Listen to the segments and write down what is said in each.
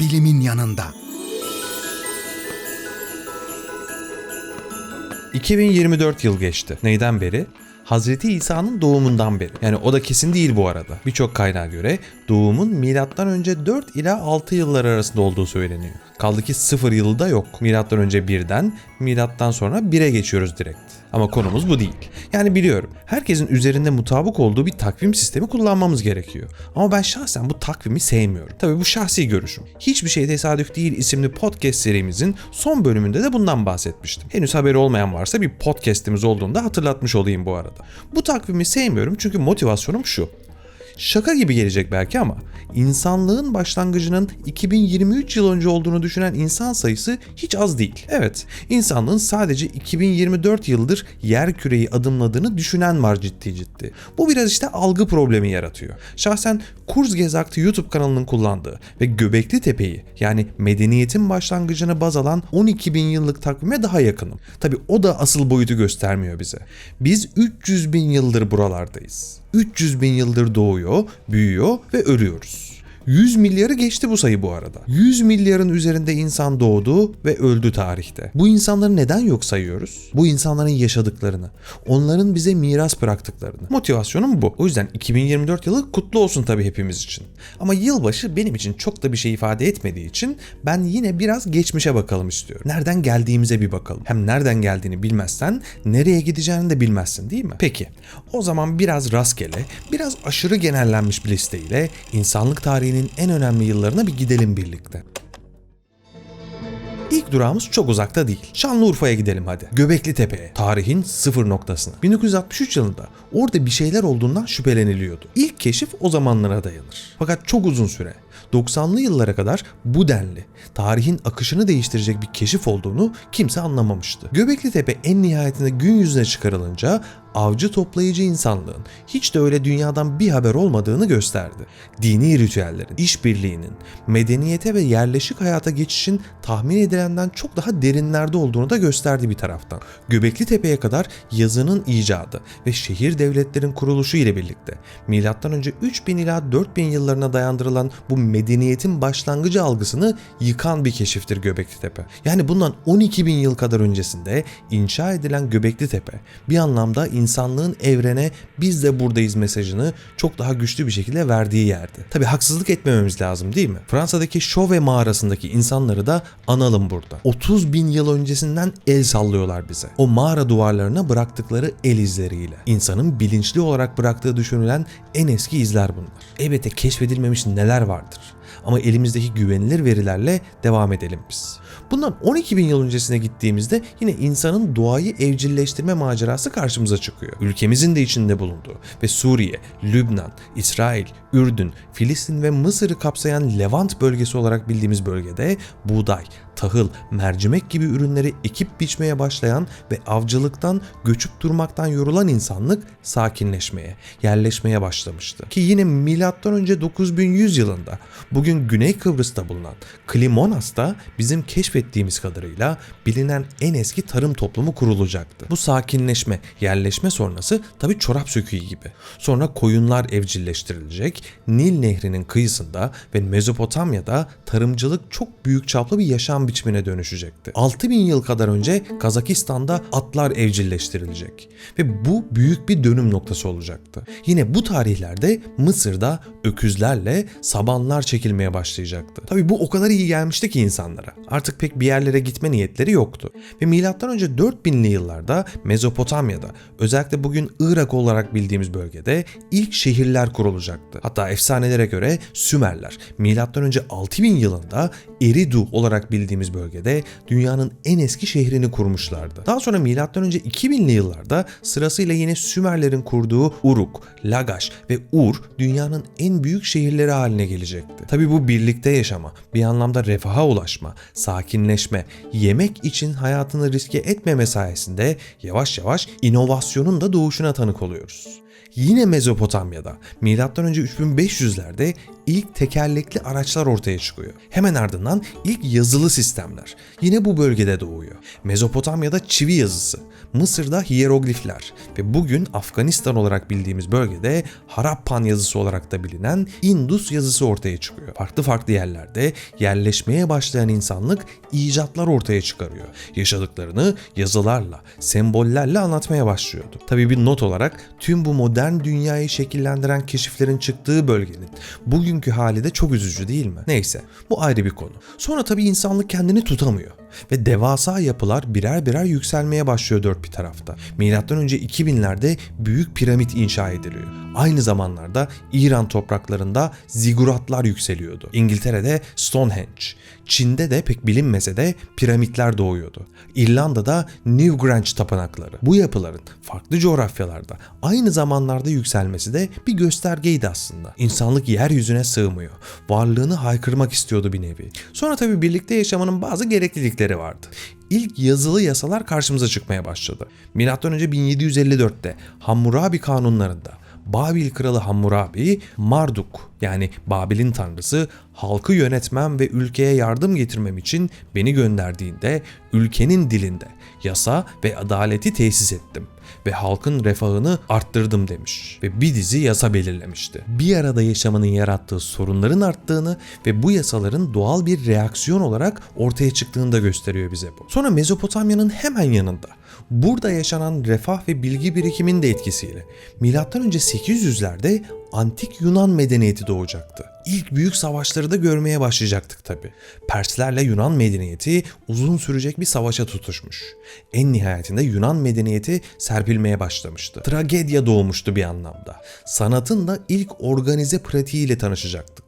bilimin yanında. 2024 yıl geçti. Neyden beri? Hazreti İsa'nın doğumundan beri. Yani o da kesin değil bu arada. Birçok kaynağa göre doğumun milattan önce 4 ila 6 yıllar arasında olduğu söyleniyor. Kaldı ki 0 yılı da yok. Milattan önce 1'den, milattan sonra 1'e geçiyoruz direkt. Ama konumuz bu değil. Yani biliyorum herkesin üzerinde mutabık olduğu bir takvim sistemi kullanmamız gerekiyor. Ama ben şahsen bu takvimi sevmiyorum. Tabii bu şahsi görüşüm. Hiçbir şey tesadüf değil isimli podcast serimizin son bölümünde de bundan bahsetmiştim. Henüz haberi olmayan varsa bir podcastimiz olduğunda hatırlatmış olayım bu arada. Bu takvimi sevmiyorum çünkü motivasyonum şu. Şaka gibi gelecek belki ama insanlığın başlangıcının 2023 yıl önce olduğunu düşünen insan sayısı hiç az değil. Evet, insanlığın sadece 2024 yıldır yer küreyi adımladığını düşünen var ciddi ciddi. Bu biraz işte algı problemi yaratıyor. Şahsen Kurzgesagt'ı YouTube kanalının kullandığı ve Göbekli Tepe'yi yani medeniyetin başlangıcını baz alan 12 bin yıllık takvime daha yakınım. Tabi o da asıl boyutu göstermiyor bize. Biz 300 bin yıldır buralardayız. 300 bin yıldır doğuyor, büyüyor ve ölüyoruz. 100 milyarı geçti bu sayı bu arada. 100 milyarın üzerinde insan doğdu ve öldü tarihte. Bu insanları neden yok sayıyoruz? Bu insanların yaşadıklarını, onların bize miras bıraktıklarını. Motivasyonum bu. O yüzden 2024 yılı kutlu olsun tabii hepimiz için. Ama yılbaşı benim için çok da bir şey ifade etmediği için ben yine biraz geçmişe bakalım istiyorum. Nereden geldiğimize bir bakalım. Hem nereden geldiğini bilmezsen nereye gideceğini de bilmezsin değil mi? Peki o zaman biraz rastgele, biraz aşırı genellenmiş bir listeyle insanlık tarihinin en önemli yıllarına bir gidelim birlikte. İlk durağımız çok uzakta değil. Şanlıurfa'ya gidelim hadi. Göbekli Tepe'ye. Tarihin sıfır noktasına. 1963 yılında orada bir şeyler olduğundan şüpheleniliyordu. İlk keşif o zamanlara dayanır. Fakat çok uzun süre 90'lı yıllara kadar bu denli tarihin akışını değiştirecek bir keşif olduğunu kimse anlamamıştı. Göbekli Tepe en nihayetinde gün yüzüne çıkarılınca avcı toplayıcı insanlığın hiç de öyle dünyadan bir haber olmadığını gösterdi. Dini ritüellerin, işbirliğinin, medeniyete ve yerleşik hayata geçişin tahmin edilenden çok daha derinlerde olduğunu da gösterdi bir taraftan. Göbekli Tepe'ye kadar yazının icadı ve şehir devletlerin kuruluşu ile birlikte M.Ö. 3000 ila 4000 yıllarına dayandırılan bu medeniyetin başlangıcı algısını yıkan bir keşiftir Göbekli Tepe. Yani bundan 12 bin yıl kadar öncesinde inşa edilen Göbekli Tepe bir anlamda insanlığın evrene biz de buradayız mesajını çok daha güçlü bir şekilde verdiği yerdi. Tabi haksızlık etmememiz lazım değil mi? Fransa'daki Chauvet mağarasındaki insanları da analım burada. 30 bin yıl öncesinden el sallıyorlar bize. O mağara duvarlarına bıraktıkları el izleriyle. İnsanın bilinçli olarak bıraktığı düşünülen en eski izler bunlar. Elbette keşfedilmemiş neler vardır. Ama elimizdeki güvenilir verilerle devam edelim biz. Bundan 12 bin yıl öncesine gittiğimizde yine insanın doğayı evcilleştirme macerası karşımıza çıkıyor. Ülkemizin de içinde bulunduğu ve Suriye, Lübnan, İsrail, Ürdün, Filistin ve Mısır'ı kapsayan Levant bölgesi olarak bildiğimiz bölgede buğday, tahıl, mercimek gibi ürünleri ekip biçmeye başlayan ve avcılıktan, göçüp durmaktan yorulan insanlık sakinleşmeye, yerleşmeye başlamıştı. Ki yine M.Ö. 9100 yılında bugün Güney Kıbrıs'ta bulunan Klimonas'ta bizim keşfettiğimiz kadarıyla bilinen en eski tarım toplumu kurulacaktı. Bu sakinleşme, yerleşme sonrası tabi çorap söküğü gibi. Sonra koyunlar evcilleştirilecek, Nil Nehri'nin kıyısında ve Mezopotamya'da tarımcılık çok büyük çaplı bir yaşam biçimine dönüşecekti. 6000 yıl kadar önce Kazakistan'da atlar evcilleştirilecek ve bu büyük bir dönüm noktası olacaktı. Yine bu tarihlerde Mısır'da öküzlerle sabanlar çekilmeye başlayacaktı. Tabi bu o kadar iyi gelmişti ki insanlara. Artık pek bir yerlere gitme niyetleri yoktu. Ve M.Ö. 4000'li yıllarda Mezopotamya'da özellikle bugün Irak olarak bildiğimiz bölgede ilk şehirler kurulacaktı. Hatta efsanelere göre Sümerler M.Ö. 6000 yılında Eridu olarak bildiğimiz bölgede dünyanın en eski şehrini kurmuşlardı. Daha sonra M.Ö. 2000'li yıllarda sırasıyla yine Sümerlerin kurduğu Uruk, Lagash ve Ur dünyanın en büyük şehirleri haline gelecekti. Tabi bu birlikte yaşama, bir anlamda refaha ulaşma, sakinleşme, yemek için hayatını riske etmeme sayesinde yavaş yavaş inovasyonun da doğuşuna tanık oluyoruz. Yine Mezopotamya'da M.Ö. 3500'lerde ilk tekerlekli araçlar ortaya çıkıyor. Hemen ardından ilk yazılı sistemler yine bu bölgede doğuyor. Mezopotamya'da çivi yazısı, Mısır'da hieroglifler ve bugün Afganistan olarak bildiğimiz bölgede Harappan yazısı olarak da bilinen Indus yazısı ortaya çıkıyor. Farklı farklı yerlerde yerleşmeye başlayan insanlık icatlar ortaya çıkarıyor. Yaşadıklarını yazılarla, sembollerle anlatmaya başlıyordu. Tabii bir not olarak tüm bu modern dünyayı şekillendiren keşiflerin çıktığı bölgenin bugünkü hali de çok üzücü değil mi? Neyse bu ayrı bir konu. Sonra tabii insanlık kendini tutamıyor ve devasa yapılar birer birer yükselmeye başlıyor dört bir tarafta. Milattan önce 2000'lerde büyük piramit inşa ediliyor. Aynı zamanlarda İran topraklarında ziguratlar yükseliyordu. İngiltere'de Stonehenge, Çin'de de pek bilinmese de piramitler doğuyordu. İrlanda'da Newgrange tapınakları. Bu yapıların farklı coğrafyalarda aynı zamanlarda yükselmesi de bir göstergeydi aslında. İnsanlık yeryüzüne sığmıyor. Varlığını haykırmak istiyordu bir nevi. Sonra tabii birlikte yaşamanın bazı gereklilikleri vardı. İlk yazılı yasalar karşımıza çıkmaya başladı. Önce 1754'te Hammurabi kanunlarında Babil kralı Hammurabi, Marduk yani Babil'in tanrısı halkı yönetmem ve ülkeye yardım getirmem için beni gönderdiğinde ülkenin dilinde yasa ve adaleti tesis ettim ve halkın refahını arttırdım demiş ve bir dizi yasa belirlemişti. Bir arada yaşamanın yarattığı sorunların arttığını ve bu yasaların doğal bir reaksiyon olarak ortaya çıktığını da gösteriyor bize bu. Sonra Mezopotamya'nın hemen yanında burada yaşanan refah ve bilgi birikiminin de etkisiyle önce 800'lerde antik Yunan medeniyeti doğacaktı. İlk büyük savaşları da görmeye başlayacaktık tabi. Perslerle Yunan medeniyeti uzun sürecek bir savaşa tutuşmuş. En nihayetinde Yunan medeniyeti serpilmeye başlamıştı. Tragedya doğmuştu bir anlamda. Sanatın da ilk organize pratiğiyle tanışacaktık.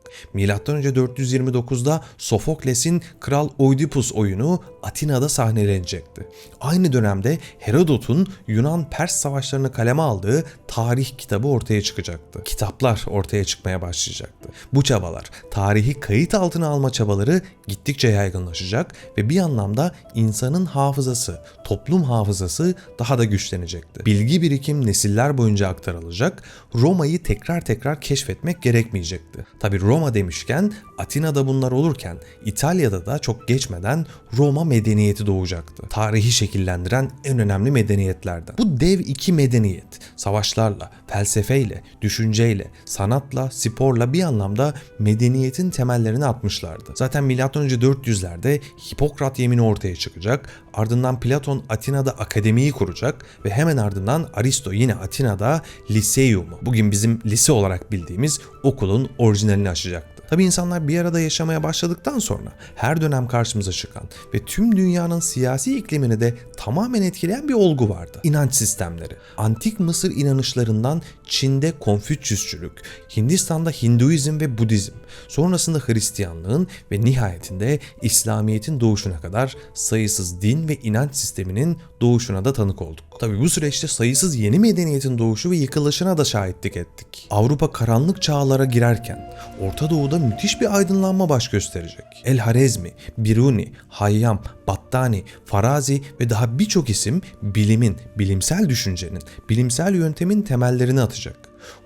Önce 429'da Sofokles'in Kral Oidipus oyunu Atina'da sahnelenecekti. Aynı dönemde Herodot'un Yunan-Pers savaşlarını kaleme aldığı tarih kitabı ortaya çıkacaktı. Kitaplar ortaya çıkmaya başlayacaktı. Bu çabalar, tarihi kayıt altına alma çabaları gittikçe yaygınlaşacak ve bir anlamda insanın hafızası, toplum hafızası daha da güçlenecekti. Bilgi birikim nesiller boyunca aktarılacak, Roma'yı tekrar tekrar keşfetmek gerekmeyecekti. Tabi Roma demişken Atina'da bunlar olurken İtalya'da da çok geçmeden Roma medeniyeti doğacaktı. Tarihi şekillendiren en önemli medeniyetlerden. Bu dev iki medeniyet savaşlarla, felsefeyle, düşünceyle, sanatla, sporla bir anlamda medeniyetin temellerini atmışlardı. Zaten önce 400'lerde Hipokrat yemini ortaya çıkacak. Ardından Platon Atina'da akademiyi kuracak ve hemen ardından Aristo yine Atina'da Liseyum'u, bugün bizim lise olarak bildiğimiz okulun orijinalini açacaktı. Tabi insanlar bir arada yaşamaya başladıktan sonra her dönem karşımıza çıkan ve tüm dünyanın siyasi iklimini de tamamen etkileyen bir olgu vardı. İnanç sistemleri. Antik Mısır inanışlarından Çin'de Konfüçyüsçülük, Hindistan'da Hinduizm ve Budizm, sonrasında Hristiyanlığın ve nihayetinde İslamiyet'in doğuşuna kadar sayısız din ve inanç sisteminin doğuşuna da tanık olduk. Tabi bu süreçte sayısız yeni medeniyetin doğuşu ve yıkılışına da şahitlik ettik. Avrupa karanlık çağlara girerken Orta Doğu'da müthiş bir aydınlanma baş gösterecek. El Harezmi, Biruni, Hayyam, Battani, Farazi ve daha birçok isim bilimin, bilimsel düşüncenin, bilimsel yöntemin temellerini atacak.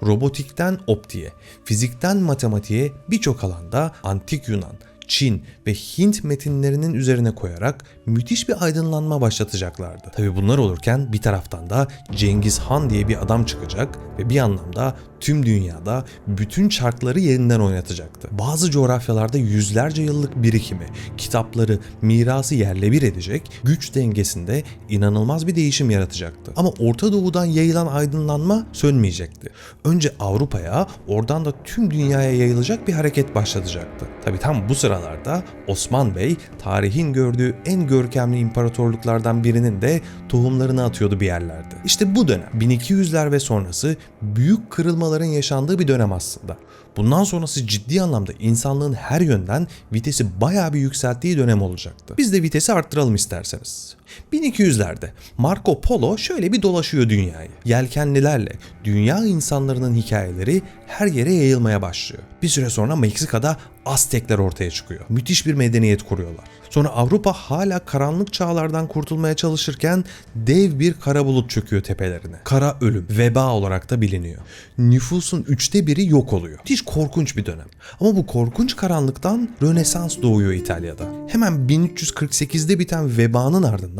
Robotikten optiğe, fizikten matematiğe birçok alanda antik Yunan, Çin ve Hint metinlerinin üzerine koyarak müthiş bir aydınlanma başlatacaklardı. Tabi bunlar olurken bir taraftan da Cengiz Han diye bir adam çıkacak ve bir anlamda tüm dünyada bütün çarkları yerinden oynatacaktı. Bazı coğrafyalarda yüzlerce yıllık birikimi, kitapları, mirası yerle bir edecek, güç dengesinde inanılmaz bir değişim yaratacaktı. Ama Orta Doğu'dan yayılan aydınlanma sönmeyecekti. Önce Avrupa'ya, oradan da tüm dünyaya yayılacak bir hareket başlatacaktı. Tabi tam bu sıralarda Osman Bey tarihin gördüğü en görkemli imparatorluklardan birinin de tohumlarını atıyordu bir yerlerde. İşte bu dönem 1200'ler ve sonrası büyük kırılmaların yaşandığı bir dönem aslında. Bundan sonrası ciddi anlamda insanlığın her yönden vitesi bayağı bir yükselttiği dönem olacaktı. Biz de vitesi arttıralım isterseniz. 1200'lerde Marco Polo şöyle bir dolaşıyor dünyayı. Yelkenlilerle dünya insanlarının hikayeleri her yere yayılmaya başlıyor. Bir süre sonra Meksika'da Aztekler ortaya çıkıyor. Müthiş bir medeniyet kuruyorlar. Sonra Avrupa hala karanlık çağlardan kurtulmaya çalışırken dev bir kara bulut çöküyor tepelerine. Kara ölüm, veba olarak da biliniyor. Nüfusun üçte biri yok oluyor. Müthiş korkunç bir dönem. Ama bu korkunç karanlıktan Rönesans doğuyor İtalya'da. Hemen 1348'de biten vebanın ardından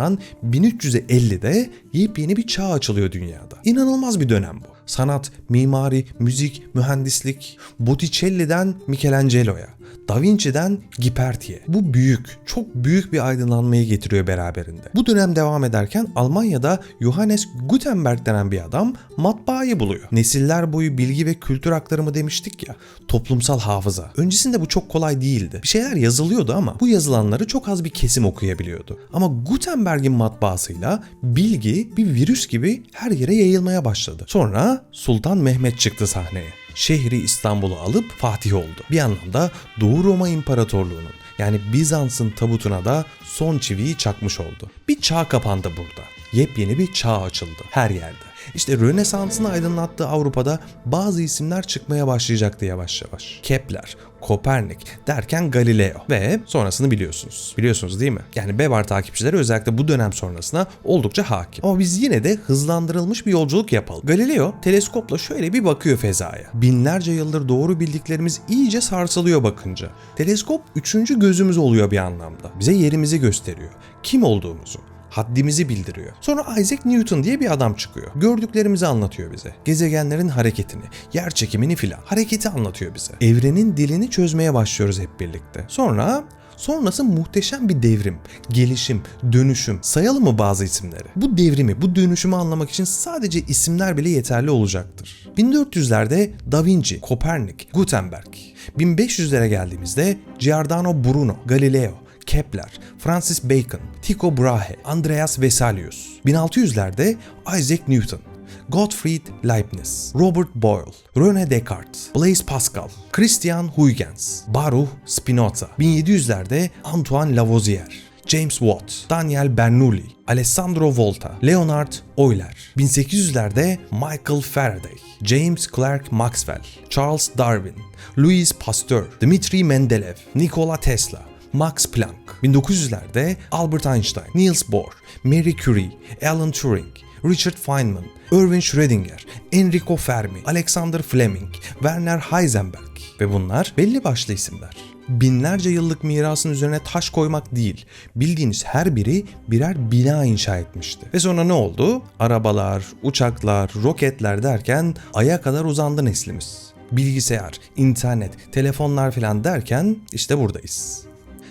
1350'de yepyeni bir çağ açılıyor dünyada. İnanılmaz bir dönem bu. Sanat, mimari, müzik, mühendislik, Botticelli'den Michelangelo'ya, Da Vinci'den Giperti'ye. Bu büyük, çok büyük bir aydınlanmayı getiriyor beraberinde. Bu dönem devam ederken Almanya'da Johannes Gutenberg denen bir adam matbaayı buluyor. Nesiller boyu bilgi ve kültür aktarımı demiştik ya, toplumsal hafıza. Öncesinde bu çok kolay değildi. Bir şeyler yazılıyordu ama bu yazılanları çok az bir kesim okuyabiliyordu. Ama Gutenberg'in matbaasıyla bilgi bir virüs gibi her yere yayılmaya başladı. Sonra Sultan Mehmet çıktı sahneye şehri İstanbul'u alıp Fatih oldu. Bir anlamda Doğu Roma İmparatorluğu'nun yani Bizans'ın tabutuna da son çiviyi çakmış oldu. Bir çağ kapandı burada. Yepyeni bir çağ açıldı her yerde. İşte Rönesans'ın aydınlattığı Avrupa'da bazı isimler çıkmaya başlayacaktı yavaş yavaş. Kepler, Kopernik derken Galileo ve sonrasını biliyorsunuz. Biliyorsunuz değil mi? Yani Bevar takipçileri özellikle bu dönem sonrasına oldukça hakim. Ama biz yine de hızlandırılmış bir yolculuk yapalım. Galileo teleskopla şöyle bir bakıyor fezaya. Binlerce yıldır doğru bildiklerimiz iyice sarsılıyor bakınca. Teleskop üçüncü gözümüz oluyor bir anlamda. Bize yerimizi gösteriyor. Kim olduğumuzu, haddimizi bildiriyor. Sonra Isaac Newton diye bir adam çıkıyor. Gördüklerimizi anlatıyor bize. Gezegenlerin hareketini, yer çekimini filan. Hareketi anlatıyor bize. Evrenin dilini çözmeye başlıyoruz hep birlikte. Sonra Sonrası muhteşem bir devrim, gelişim, dönüşüm. Sayalım mı bazı isimleri? Bu devrimi, bu dönüşümü anlamak için sadece isimler bile yeterli olacaktır. 1400'lerde Da Vinci, Kopernik, Gutenberg. 1500'lere geldiğimizde Giordano Bruno, Galileo, Kepler, Francis Bacon, Tycho Brahe, Andreas Vesalius. 1600'lerde Isaac Newton, Gottfried Leibniz, Robert Boyle, René Descartes, Blaise Pascal, Christian Huygens, Baruch Spinoza. 1700'lerde Antoine Lavoisier, James Watt, Daniel Bernoulli, Alessandro Volta, Leonard Euler. 1800'lerde Michael Faraday, James Clerk Maxwell, Charles Darwin, Louis Pasteur, Dmitri Mendeleev, Nikola Tesla, Max Planck. 1900'lerde Albert Einstein, Niels Bohr, Marie Curie, Alan Turing, Richard Feynman, Erwin Schrödinger, Enrico Fermi, Alexander Fleming, Werner Heisenberg ve bunlar belli başlı isimler. Binlerce yıllık mirasın üzerine taş koymak değil, bildiğiniz her biri birer bina inşa etmişti. Ve sonra ne oldu? Arabalar, uçaklar, roketler derken aya kadar uzandı neslimiz. Bilgisayar, internet, telefonlar falan derken işte buradayız.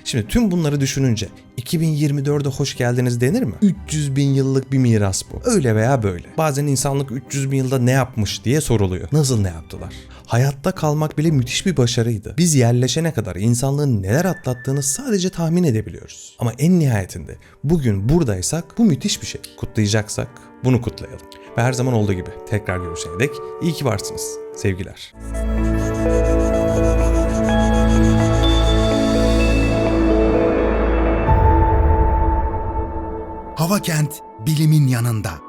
Şimdi tüm bunları düşününce 2024'e hoş geldiniz denir mi? 300 bin yıllık bir miras bu. Öyle veya böyle. Bazen insanlık 300 bin yılda ne yapmış diye soruluyor. Nasıl ne yaptılar? Hayatta kalmak bile müthiş bir başarıydı. Biz yerleşene kadar insanlığın neler atlattığını sadece tahmin edebiliyoruz. Ama en nihayetinde bugün buradaysak bu müthiş bir şey. Kutlayacaksak bunu kutlayalım. Ve her zaman olduğu gibi tekrar görüşene dek iyi ki varsınız. Sevgiler. Hava Kent bilimin yanında.